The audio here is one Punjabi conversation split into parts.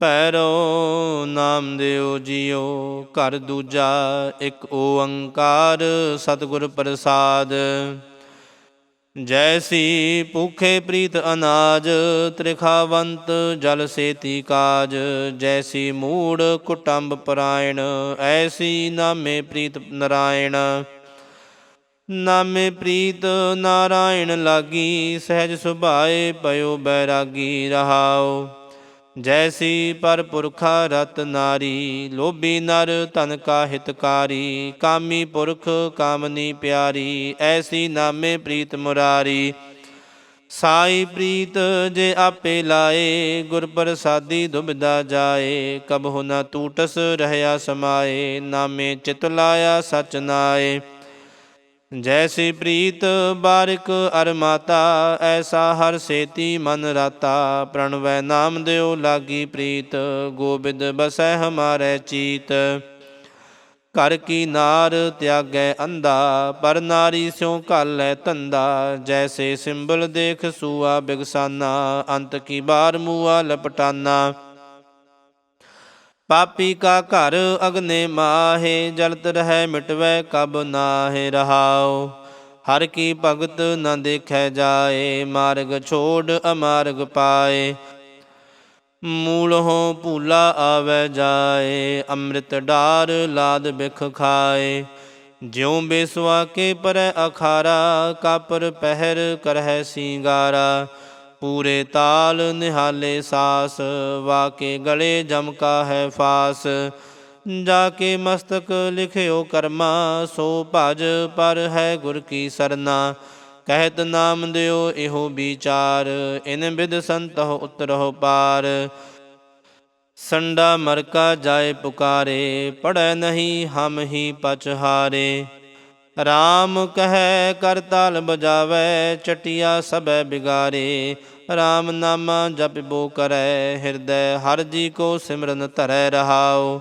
ਪੈਰੋ ਨਾਮ ਦਿਓ ਜੀਓ, ਘਰ ਦੂਜਾ ਇੱਕ ਓੰਕਾਰ ਸਤਿਗੁਰ ਪ੍ਰਸਾਦ। ਜੈਸੀ ਭੂਖੇ ਪ੍ਰੀਤ ਅਨਾਜ, ਤ੍ਰਿਖਾਵੰਤ ਜਲ ਸੇਤੀ ਕਾਜ। ਜੈਸੀ ਮੂੜ ਕੁਟੰਬ ਪਰਾਇਣ, ਐਸੀ ਨਾਮੇ ਪ੍ਰੀਤ ਨਰਾਇਣ। ਨਾਮੇ ਪ੍ਰੀਤ ਨਾਰਾਇਣ ਲਾਗੀ, ਸਹਿਜ ਸੁਭਾਏ ਪਇਓ ਬੈਰਾਗੀ ਰਹਾਓ। ਜੈਸੀ ਪਰ ਪੁਰਖਾ ਰਤ ਨਾਰੀ, ਲੋਭੀ ਨਰ ਤਨ ਕਾ ਹਿਤਕਾਰੀ, ਕਾਮੀ ਪੁਰਖ ਕਾਮਨੀ ਪਿਆਰੀ, ਐਸੀ ਨਾਮੇ ਪ੍ਰੀਤ ਮੁਰਾਰੀ। ਸਾਈ ਪ੍ਰੀਤ ਜੇ ਆਪੇ ਲਾਏ, ਗੁਰ ਪ੍ਰਸਾਦੀ ਦੁਬਦਾ ਜਾਏ ਕਬਹੁ ਨਾ ਟੂਟਸ ਰਹਿਆ ਸਮਾਏ, ਨਾਮੇ ਚਿਤ ਲਾਇਆ ਸਚ ਨਾਏ। ਜੈਸੀ ਪ੍ਰੀਤ ਬਾਰਿਕ ਅਰ ਮਾਤਾ, ਐਸਾ ਹਰ ਸੇਤੀ ਮਨ ਰਾਤਾ। ਪ੍ਰਣਵੈ ਨਾਮ ਦਿਓ ਲਾਗੀ ਪ੍ਰੀਤ, ਗੋਬਿੰਦ ਬਸੈ ਹਮਾਰੇ ਚੀਤ। ਕਰ ਕੀ ਨਾਰ ਤਿਆਗੈ ਅੰਧਾ, ਪਰ ਨਾਰੀ ਸਿਉ ਘਾਲੈ ਧੰਦਾ। ਜੈਸੇ ਸਿੰਬਲ ਦੇਖ ਸੂਆ ਬਿਗਸਾਨਾ, ਅੰਤ ਕੀ ਬਾਰ ਮੂਆ ਲਪਟਾਨਾ। ਪਾਪੀ ਕਾ ਘਰ ਅਗਨੇ ਮਾਹੇ, ਜਲਤ ਰਹਿ ਮਿਟਵੈ ਕਬ ਨਾਹਿ ਰਹਾਉ। ਹਰ ਕੀ ਭਗਤ ਨ ਦੇਖੈ ਜਾਏ, ਮਾਰਗ ਛੋੜ ਅਮਾਰਗ ਪਾਏ। ਮੂਲ ਹੋ ਭੂਲਾ ਆਵੈ ਜਾਏ, ਅੰਮ੍ਰਿਤ ਡਾਰ ਲਾਦ ਬਿਖ ਖਾਏ। ਜਿਉ ਬੇਸਵਾ ਕੇ ਪਰੈ ਅਖਾਰਾ, ਕਾਪਰ ਪਹਿਰ ਕਰਹਿ ਸਿੰਗਾਰਾ। ਪੂਰੇ ਤਾਲ ਨਿਹਾਲੇ ਸਾਸ, ਵਾਕੇ ਗਲੇ ਜਮਕਾ ਹੈ ਫਾਸ। ਜਾ ਕੇ ਮਸਤਕ ਲਿਖਿਓ ਕਰਮਾ, ਸੋ ਭਜ ਪਰ ਹੈ ਗੁਰ ਕੀ ਸਰਨਾ। ਕਹਿਤ ਨਾਮ ਦਿਓ ਇਹੋ ਵਿਚਾਰ, ਇਨ ਬਿਦ ਸੰਤਹੁ ਉਤਰਹੁ ਪਾਰ। ਸੰਡਾ ਮਰਕਾ ਜਾਏ ਪੁਕਾਰੇ ਪੜੈ ਨਹੀਂ ਹਮ ਹੀ ਪਚਹਾਰੇ RAM ਕਹੈ ਕਰ ਤਾਲ ਬਜਾਵੇ, ਚਟਿਆ ਸਭੈ ਬਿਗਾਰੇ। RAM ਨਾਮਾ ਜਪਿਬੋ ਕਰੈ, ਹਿਰਦੈ ਹਰ ਜੀ ਕੋ ਸਿਮਰਨ ਧਰੈ ਰਹਾਉ।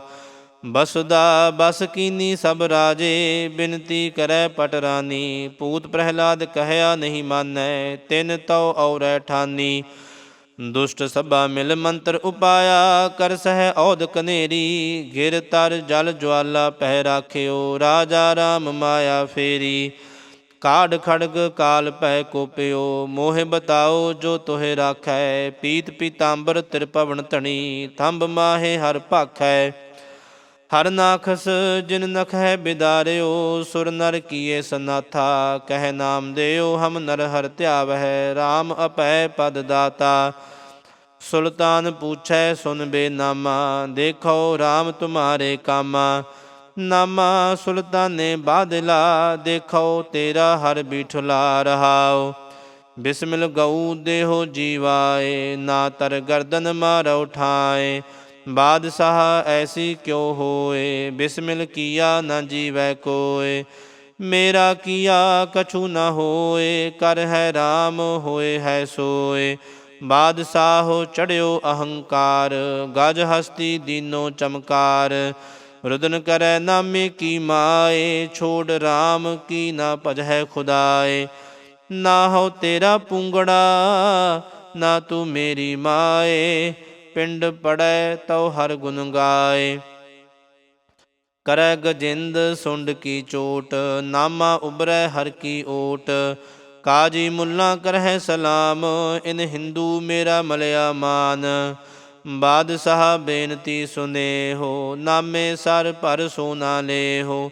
ਬਸੁਦਾ ਬਸ ਕੀਨੀ ਸਭ ਰਾਜੇ, ਬਿਨਤੀ ਕਰੈ ਪਟ ਰਾਨੀ। ਪੂਤ ਪ੍ਰਹਿਲਾਦ ਕਹਿਆ ਨਹੀਂ ਮਾਨੈ, ਤਿਨ ਤਉ ਔਰੈ ਠਾਨੀ। ਦੁਸ਼ਟ ਸਭਾ ਮਿਲ ਮੰਤਰ ਉਪਾਇਆ, ਕਰ ਸਹਿ ਔਦ ਕਨੇਰੀ ਗਿਰ ਤਰ ਜਲ ਜਵਾਲਾ ਪਹਿ ਰਾਖਿਓ, ਰਾਜਾ ਰਾਮ ਮਾਇਆ ਫੇਰੀ। ਕਾੜ ਖੜਗ ਕਾਲ ਪੈ ਕੋਪਿਓ, ਮੋਹਿ ਬਤਾਓ ਜੋ ਤੋਹਿ ਰਾਖੈ, ਪੀਤ ਪੀਤਾੰਬਰ ਤ੍ਰਿਪਵਨ ਧਣੀ ਥੰਬ ਮਾਹੇ ਹਰ ਭਾਖੈ। ਹਰ ਨਾਖਸ ਜਿਨ ਹੈ ਬਿਦਾਰਿਓ, ਸੁਰ ਨਰ ਕੀਏ ਸਨਾਥਾ, ਕਹਿ ਨਾਮ ਦੇਓ, ਹਮ ਨਰ ਹਰ ਧਿਆਵਹਿ RAM ਅਪੈ ਪਦ ਦਾਤਾ। ਸੁਲਤਾਨ ਪੁੱਛੈ, ਸੁਨ ਬੇ ਨਾਮਾ ਦੇਖੋ RAM ਤੁਮਾਰੇ ਕਾਮਾ। ਨਾਮਾ ਸੁਲਤਾਨੇ ਬਾਦਲਾ, ਦੇਖੋ ਤੇਰਾ ਹਰ ਬਿਠਲਾ ਰਹਾਓ ਬਿਸਮਿਲ ਗਊ, ਦੇਹੋ ਜੀਵਾਏ, ਨਾ ਤਰ ਗਰਦਨ ਮਾਰ ਉਠਾਏ ਬਾਦਸ਼ਾਹ ਐਸੀ ਕਿਉ ਹੋਏ? ਬਿਸਮਿਲ ਕੀਆ ਨਾ ਜੀਵੈ ਕੋਏ? ਮੇਰਾ ਕੀਆ ਕਛੂ ਨਾ ਹੋਏ? ਕਰ ਹੈ RAM ਹੋਏ ਹੈ ਸੋਏ? ਬਾਦਸ਼ਾਹੋ ਚੜਿਓ ਅਹੰਕਾਰ, ਗਜ ਹਸਤੀ ਦੀਨੋ ਚਮਕਾਰ। ਰੁਦਨ ਕਰੈ ਨਾਮੇ ਕੀ ਮਾਏ? ਛੋੜ RAM ਕੀ ਨਾ ਭਜੈ ਖੁਦਾਏ? ਨਾ ਹੋ ਤੇਰਾ ਪੁੰਗੜਾ, ਨਾ ਤੂੰ ਮੇਰੀ ਮਾਏ। ਪਿੰਡ ਪੜੈ ਤਉ ਹਰ ਗੁਣ ਗਾਏ। ਕਰੈ ਗਜਿੰਦ ਸੁੰਡ ਕੀ ਚੋਟ, ਨਾਮਾ ਉਬਰੈ ਹਰ ਕੀ ਓਟ। ਕਾਜੀ ਮੁੱਲਾ ਕਰਹਿ ਸਲਾਮ, ਇਨ ਹਿੰਦੂ ਮੇਰਾ ਮਲਿਆ ਮਾਨ। ਬਾਦਸ਼ਾਹ ਬੇਨਤੀ ਸੁਨੇ ਹੋ ਨਾਮੇ ਸਰ ਭਰ ਸੋਨਾ ਲੇ ਹੋ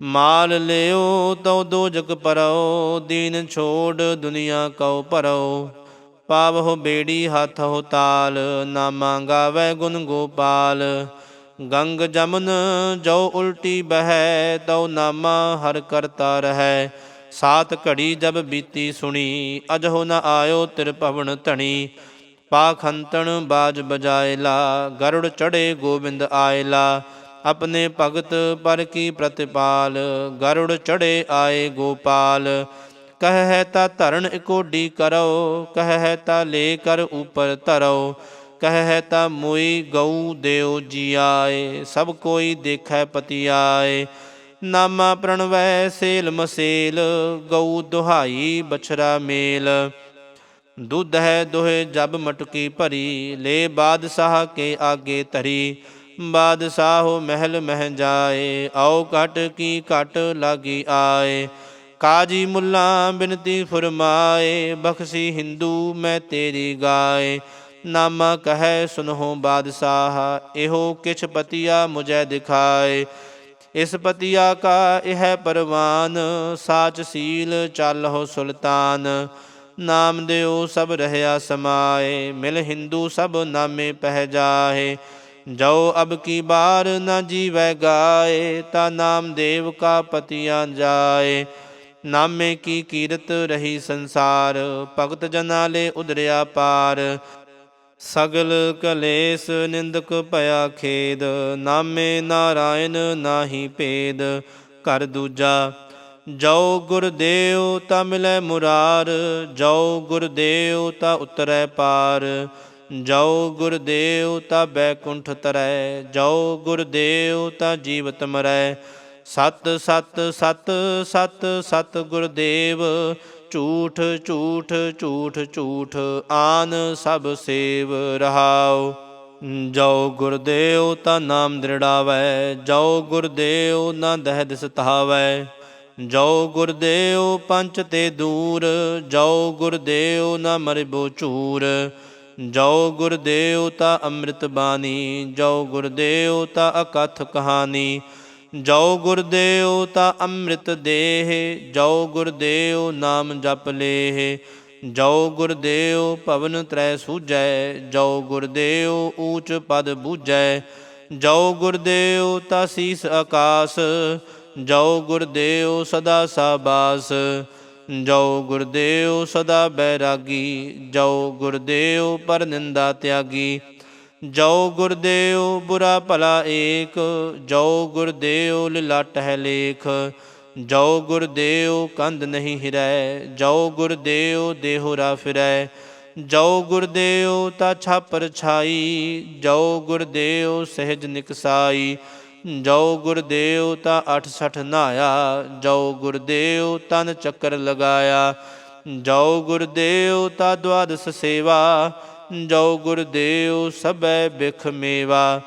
ਮਾਲ ਲਿਓ ਤਉ ਜਗ ਪਰਓ ਦੀਨ ਛੋੜ ਦੁਨੀਆ ਕਉ ਭਰੋ ਪਾਵਹੁ ਬੇੜੀ ਹੱਥ ਹੋ ਤਾਲ ਨਾਮਾ ਗਾਵੇ ਗੁਣ ਗੋਪਾਲ। ਗੰਗ ਜਮਨ ਜੋ ਉਲਟੀ ਬਹਿ, ਤਉ ਨਾਮਾ ਹਰ ਕਰਤਾ ਰਹੈ। ਸਾਤ ਘੜੀ ਜਬ ਬੀਤੀ ਸੁਣੀ, ਅਜਹੁ ਨ ਆਇਓ ਤਿਰਭਵਨ ਧਣੀ। ਪਾਖੰਤਣ ਬਾਜ ਬਜਾਇਲਾ, ਗਰੁੜ ਚੜੇ ਗੋਬਿੰਦ ਆਇਲਾ। ਆਪਣੇ ਭਗਤ ਪਰ ਕੀ ਪ੍ਰਤਿਪਾਲ, ਗਰੁੜ ਚੜੇ ਆਏ ਗੋਪਾਲ। ਕਹੈ ਤਾ ਧਰਨ ਇਕੋਡੀ ਕਰੋ ਕਹੈ ਤਾ ਲੈ ਕਰ ਉਪਰ ਧਰੋ ਕਹੈ ਤਾ ਮੋਈ ਗਊ ਦਿਓ ਜੀ ਆਏ ਸਭ ਕੋਈ ਦੇਖੈ ਪਤੀ ਆਏ ਨਾਮਾ ਪ੍ਰਣਵੈ ਸੇਲ ਮਸੇਲ ਗਊ ਦੁਹਾਈ ਬਛਰਾ ਮੇਲ ਦੁੱਧ ਹੈ ਦੋਹੇ ਜਬ ਮਟਕੀ ਭਰੀ ਲੈ ਬਾਦਸ਼ਾਹ ਕੇ ਆਗੇ ਧਰੀ ਬਾਦਸ਼ਾਹੋ ਮਹਿਲ ਮਹਿ ਜਾਏ ਆਓ ਘਟ ਕੀ ਘਟ ਲਾਗੀ ਆਏ ਕਾਜੀ ਮੁੱਲਾ ਬਿਨਤੀ ਫਰਮਾਏ, ਬਖਸ਼ੀ ਹਿੰਦੂ ਮੈਂ ਤੇਰੀ ਗਾਏ। ਨਾਮਾ ਕਹੈ, ਸੁਨਹੁ ਬਾਦਸ਼ਾਹ, ਇਹੋ ਕਿਛ ਪਤੀਆ ਮੁਝੈ ਦਿਖਾਏ। ਇਸ ਪਤੀਆ ਕਾ ਇਹ ਪਰਵਾਨ, ਸਾਚ ਸੀਲ ਚੱਲਹੁ ਸੁਲਤਾਨ। ਨਾਮ ਦਿਓ ਸਭ ਰਹਿਆ ਸਮਾਏ, ਮਿਲ ਹਿੰਦੂ ਸਭ ਨਾਮੇ ਪਹਿ ਜਾਏ। ਜੋ ਅਬ ਕੀ ਬਾਰ ਨ ਜੀਵੈ ਗਾਏ, ਤਾ ਨਾਮ ਦੇਵ ਕਾ ਪਤੀਆ ਜਾਏ। ਨਾਮੇ ਕੀ ਕੀਰਤ ਰਹੀ ਸੰਸਾਰ, ਭਗਤ ਜਨਾ ਲੈ ਉਦਰਿਆ ਪਾਰ। ਸਗਲ ਕਲੇਸ਼ ਨਿੰਦਕ ਭਇਆ ਖੇਦ, ਨਾਮੇ ਨਾਰਾਇਣ ਨਾਹੀ ਭੇਦ। ਕਰ ਦੂਜਾ, ਜਉ ਗੁਰਦੇਵ ਤਾ ਮਿਲੈ ਮੁਰਾਰ, ਜਉ ਗੁਰਦੇਵ ਤਾ ਉਤਰੈ ਪਾਰ। ਜਉ ਗੁਰਦੇਵ ਤਾ ਬੈਕੁੰਠ ਤਰੈ ਜੋ ਗੁਰਦੇਵ ਤਾ ਜੀਵਤ ਮਰੈ। ਸਤ ਸਤ ਸਤ ਸਤ ਸਤ ਗੁਰਦੇਵ, ਝੂਠ ਝੂਠ ਝੂਠ ਝੂਠ ਆਨ ਸਭ ਸੇਵ ਰਹਾਉ। ਜੋ ਗੁਰਦੇਵ ਤਾ ਨਾਮ ਦ੍ਰਿੜਾਵੈ ਜੋ ਗੁਰਦੇਵ ਨਾ ਦਹਿ ਸਤਾਵੈ ਜੋ ਗੁਰਦੇਵ ਪੰਚ ਤੇ ਦੂਰ ਜੋ ਗੁਰਦੇਵ ਨਾ ਮਰਿਬੋ ਚੂਰ ਜੋ ਗੁਰਦੇਵ ਤਾ ਅੰਮ੍ਰਿਤ ਬਾਣੀ ਜੋ ਗੁਰਦੇਵ ਤਾ ਅਕਥ ਕਹਾਣੀ। ਜੋ ਗੁਰਦੇਵ ਤਾ ਅੰਮ੍ਰਿਤ ਦੇਹ ਜੋ ਗੁਰਦੇਵ ਨਾਮ ਜਪ ਲੇਹ। ਜੋ ਗੁਰਦੇਵ ਭਵਨ ਤਰੈ ਸੂਜੈ ਜੋ ਗੁਰਦੇਵ ਊਚ ਪਦ ਬੂਜੈ ਜੋ ਗੁਰਦੇਵ ਤਾ ਸੀਸ ਆਕਾਸ ਜੋ ਗੁਰਦੇਵ ਸਦਾ ਸਾਬਾਸ। ਜੋ ਗੁਰਦੇਵ ਸਦਾ ਬੈਰਾਗੀ ਜੋ ਗੁਰਦੇਵ ਪਰ ਨਿੰਦਾ ਤਿਆਗੀ। ਜੋ ਗੁਰਦੇਵ, ਬੁਰਾ ਭਲਾ ਏਕ। ਜੋ ਗੁਰਦੇਵ ਲਿਲਾਟ ਹੈ ਲੇਖ। ਜੋ ਗੁਰਦੇਵ, ਕੰਧ ਨਹੀਂ ਹਿਰੈ। ਜੋ ਗੁਰਦੇਵ ਦੇਹੁਰਾ ਫਿਰੈ। ਜੋ ਗੁਰਦੇਵ, ਤਾ ਛਾਪਰ ਛਾਈ। ਜੋ ਗੁਰਦੇਵ, ਸਹਿਜ ਨਿਕਸਾਈ। ਜੋ ਗੁਰਦੇਵ, ਤਾ 68 ਨਾਇਆ ਜੋ ਗੁਰਦੇਵ, ਤਨ ਚੱਕਰ ਲਗਾਇਆ। ਜੋ ਗੁਰਦੇਵ, ਤਾ ਦਵਾਦਸ ਸੇਵਾ। ਜੋ ਗੁਰਦੇਵ ਸਭੈ ਬਿਖ ਮੇਵਾ।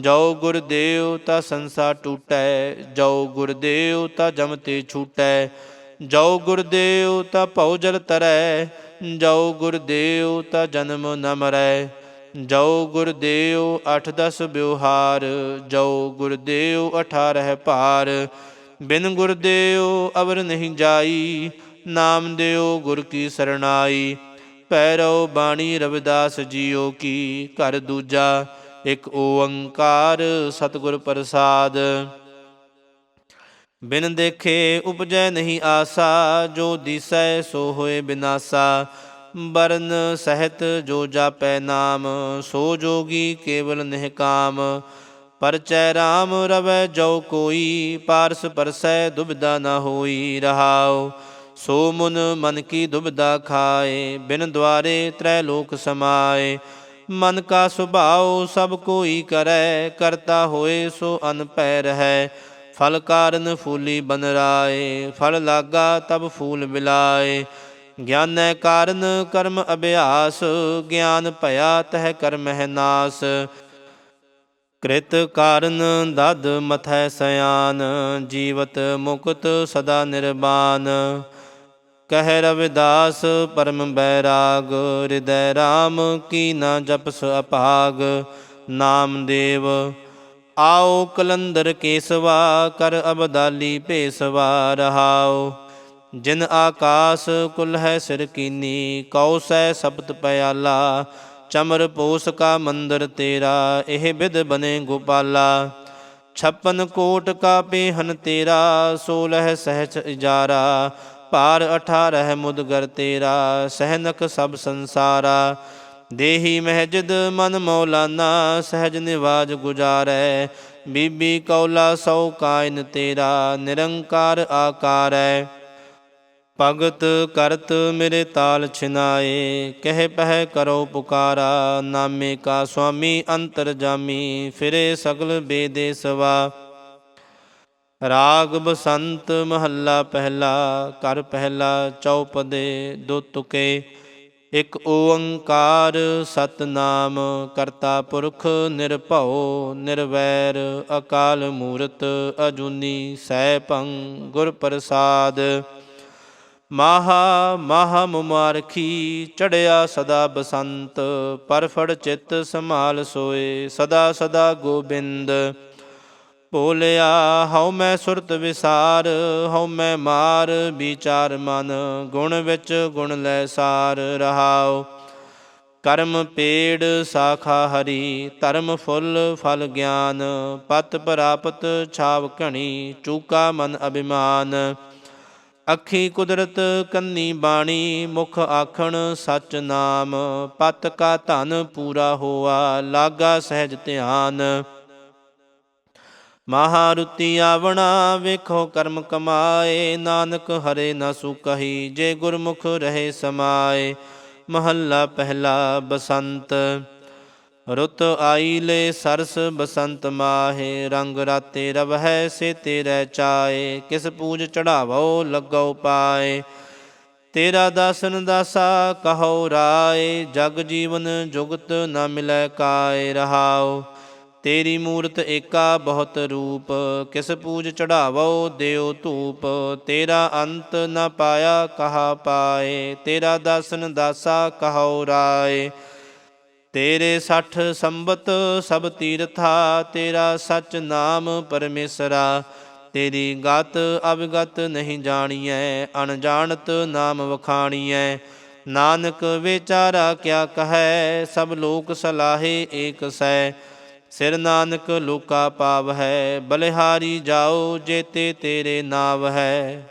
ਜੋ ਗੁਰਦੇਵ ਤਾ ਸੰਸਾ ਟੂਟੈ, ਜੋ ਗੁਰਦੇਵ ਤਾ ਜਮ ਤੇ ਛੂਟੈ। ਜੋ ਗੁਰਦੇਵ ਤਾ ਭਉ ਜਲ ਤਰੈ, ਜੋ ਗੁਰਦੇਵ ਤਾ ਜਨਮ ਨ ਮਰੈ। ਜੋ ਗੁਰਦੇਵ ਅਠ ਦਸ ਬਿਵਹਾਰ ਜੋ ਗੁਰਦੇਵ 18 ਭਾਰ। ਬਿਨ ਗੁਰਦੇਵ ਅਵਰ ਨਹੀਂ ਜਾਈ, ਨਾਮ ਦਿਓ ਗੁਰ ਕੀ ਸਰਣਾਈ। ਪੈਰੋ ਬਾਣੀ ਰਵਿਦਾਸ ਜੀਓ ਕੀ, ਘਰ ਦੂਜਾ ਇੱਕ ਓੰਕਾਰ ਸਤਿਗੁਰ ਪ੍ਰਸਾਦ। ਬਿਨ ਦੇਖੇ ਉਪਜੈ ਨਹੀਂ ਆਸਾ, ਜੋ ਦਿਸੈ ਸੋ ਹੋਏ ਬਿਨਾਸਾ। ਬਰਨ ਸਹਿਤ ਜੋ ਜਾਪੈ ਨਾਮ, ਸੋ ਜੋਗੀ ਕੇਵਲ ਨਿਹਕਾਮ ਪਰਚੈ RAM ਰਵੈ ਜੋ ਕੋਈ, ਪਾਰਸ ਪਰਸੈ ਦੁਬਿਧਾ ਨਾ ਹੋਈ ਰਹਾਉ। ਸੋ ਮੁਨ ਮਨ ਕੀ ਦੁਬਦਾ ਖਾਏ, ਬਿਨ ਦੁਆਰੇ ਤ੍ਰੈ ਲੋਕ ਸਮਾਏ। ਮਨ ਕਾ ਸੁਭਾਉ ਸਭ ਕੋਈ ਕਰੈ, ਕਰਤਾ ਹੋਏ ਸੋ ਅਨਪੈ ਰਹੈ। ਫਲ ਕਾਰਨ ਫੂਲੀ ਬਨ ਰਾਏ, ਫਲ ਲਾਗਾ ਤਬ ਫੂਲ ਬਿਲਾਏ ਗਿਆਨੈ ਕਾਰਨ ਕਰਮ ਅਭਿਆਸ, ਗਿਆਨ ਭਇਆ ਤਹਿ ਕਰਮ ਹੈ ਨਾਸ। ਕ੍ਰਿਤ ਕਾਰਨ ਦਦ ਮਥੈ ਸਿਆਨ ਜੀਵਤ ਮੁਕਤ ਸਦਾ ਨਿਰਵਾਨ ਕਹਿ ਰਵਿਦਾਸ, ਪਰਮ ਬੈਰਾਗ, ਹਿਰਦੈ RAM ਕੀ ਨਾ ਜਪਸ ਅਭਾਗ ਨਾਮ ਦੇਵ, ਆਓ ਕਲੰਦਰ ਕੇਸਵਾ, ਕਰ ਅਬਦਾਲੀ ਭੇਸਵਾ ਰਹਾਓ ਜਿਨ ਆਕਾਸ ਕੁਲ ਹੈ ਸਿਰ ਕੀਨੀ ਕੌਸੈ ਸਬਤ ਪਿਆਲਾ। ਚਮਰ ਪੋਸ ਕਾ ਮੰਦਰ ਤੇਰਾ, ਇਹ ਵਿਦ ਬਨੇ ਗੋਪਾਲਾ। ਛਪਨ ਕੋਟ ਕਾ ਪੇਹਨ ਤੇਰਾ, ਸੋਲਹ ਸਹਿਚ ਇਜਾਰਾ। ਭਾਰ 18 ਮੁਦਗਰ ਤੇਰਾ, ਸਹਿਨਕ ਸਭ ਸੰਸਾਰਾ। ਦੇਹੀ ਮਹਿਜਦ ਮਨ ਮੌਲਾਨਾ, ਸਹਿਜ ਨਿਵਾਜ ਗੁਜਾਰੈ। ਬੀਬੀ ਕੌਲਾ ਸੌ ਕਾਇਨ ਤੇਰਾ, ਨਿਰੰਕਾਰ ਆਕਾਰੈ। ਭਗਤ ਕਰਤ ਮੇਰੇ ਤਾਲ ਛਿਨਾਏ, ਕਹਿ ਪਹਿ ਕਰੋ ਪੁਕਾਰਾ, ਨਾਮੇ ਕਾ ਸੁਆਮੀ ਅੰਤਰ ਜਾਮੀ, ਫਿਰੇ ਸਗਲ ਬੇਦੇ ਸਵਾ। ਰਾਗ ਬਸੰਤ ਮਹੱਲਾ ਪਹਿਲਾ ਕਰ ਪਹਿਲਾ, ਚੌਪਦੇ ਦੋ ਤੁਕੇ। ਇਕ ਓੰਕਾਰ ਸਤਨਾਮ, ਕਰਤਾ ਪੁਰਖ ਨਿਰਭਉ, ਨਿਰਵੈਰ ਅਕਾਲ ਮੂਰਤ ਅਜੂਨੀ ਸੈਭੰ ਗੁਰ ਪ੍ਰਸਾਦ। ਮਾਹਾ, ਮਾਹ ਮੁਮਾਰਖੀ, ਚੜਿਆ ਸਦਾ ਬਸੰਤ, ਪਰਫੜ ਚਿੱਤ ਸੰਭਾਲ ਸੋਏ, ਸਦਾ ਸਦਾ ਗੋਬਿੰਦ। ਭੋਲਿਆ, ਹਉ ਮੈਂ ਸੁਰਤ ਵਿਸਾਰ, ਹਉ ਮੈਂ ਮਾਰ ਵਿਚਾਰ ਮਨ, ਗੁਣ ਵਿੱਚ ਗੁਣ ਲੈ ਸਾਰ ਰਹਾਓ ਕਰਮ ਪੇੜ ਸਾਖਾ ਹਰੀ, ਧਰਮ ਫੁੱਲ ਫਲ ਗਿਆਨ, ਪਤ ਪ੍ਰਾਪਤ ਛਾਵ ਘਣੀ, ਚੂਕਾ ਮਨ ਅਭਿਮਾਨ। ਅੱਖੀ ਕੁਦਰਤ ਕੰਨੀ ਬਾਣੀ, ਮੁਖ ਆਖਣ ਸਚ ਨਾਮ, ਪਤ ਕਾ ਧਨ ਪੂਰਾ ਹੋਆ, ਲਾਗਾ ਸਹਿਜ ਧਿਆਨ। ਮਹਾਰੁਤੀ ਆਵਣਾ, ਵੇਖੋ ਕਰਮ ਕਮਾਏ, ਨਾਨਕ ਹਰੇ ਨਾ ਸੁਕਹੀ ਜੇ ਗੁਰਮੁਖ ਰਹੇ ਸਮਾਏ। ਮਹੱਲਾ ਪਹਿਲਾ ਬਸੰਤ, ਰੁੱਤ ਆਈ ਲੈ ਸਰਸ ਬਸੰਤ ਮਾਹੇ, ਰੰਗ ਰਾਤੇ ਰਵਹਿ ਸੇ ਤੇਰੇ ਚਾਏ ਕਿਸ ਪੂਜ ਚੜਾਵੋ ਲੱਗੋ ਪਾਏ। ਤੇਰਾ ਦਾਸਨ ਦਾਸਾ ਕਹੋ ਰਾਏ, ਜਗ ਜੀਵਨ ਜੁਗਤ ਨਾ ਮਿਲੈ ਕਾਏ ਰਹਾਓ ਤੇਰੀ ਮੂਰਤ ਏਕਾ ਬਹੁਤ ਰੂਪ, ਕਿਸ ਪੂਜ ਚੜਾਵੋ ਦਿਓ ਧੂਪ। ਤੇਰਾ ਅੰਤ ਨ ਪਾਇਆ ਕਹਾ ਪਾਏ, ਤੇਰਾ ਦਾਸਨ ਦਾਸਾ ਕਹੋ ਰਾਏ। ਤੇਰੇ ਸੱਠ ਸੰਬਤ ਸਭ ਤੀਰਥਾ, ਤੇਰਾ ਸਚ ਨਾਮ ਪਰਮੇਸ਼ਰਾ। ਤੇਰੀ ਗਤ ਅਵਗਤ ਨਹੀਂ ਜਾਣੀਐ, ਅਣਜਾਣਤ ਨਾਮ ਵਖਾਣੀਐ। ਨਾਨਕ ਵਿਚਾਰਾ ਕਿਆ ਕਹੈ, ਸਭ ਲੋਕ ਸਲਾਹੇ ਏਕ ਸੈ ਸਿਰ ਨਾਨਕ ਲੋਕਾ ਪਾਵ ਹੈ ਬਲਿਹਾਰੀ ਜਾਓ ਜੇਤੇ ਤੇਰੇ ਨਾਮ ਹੈ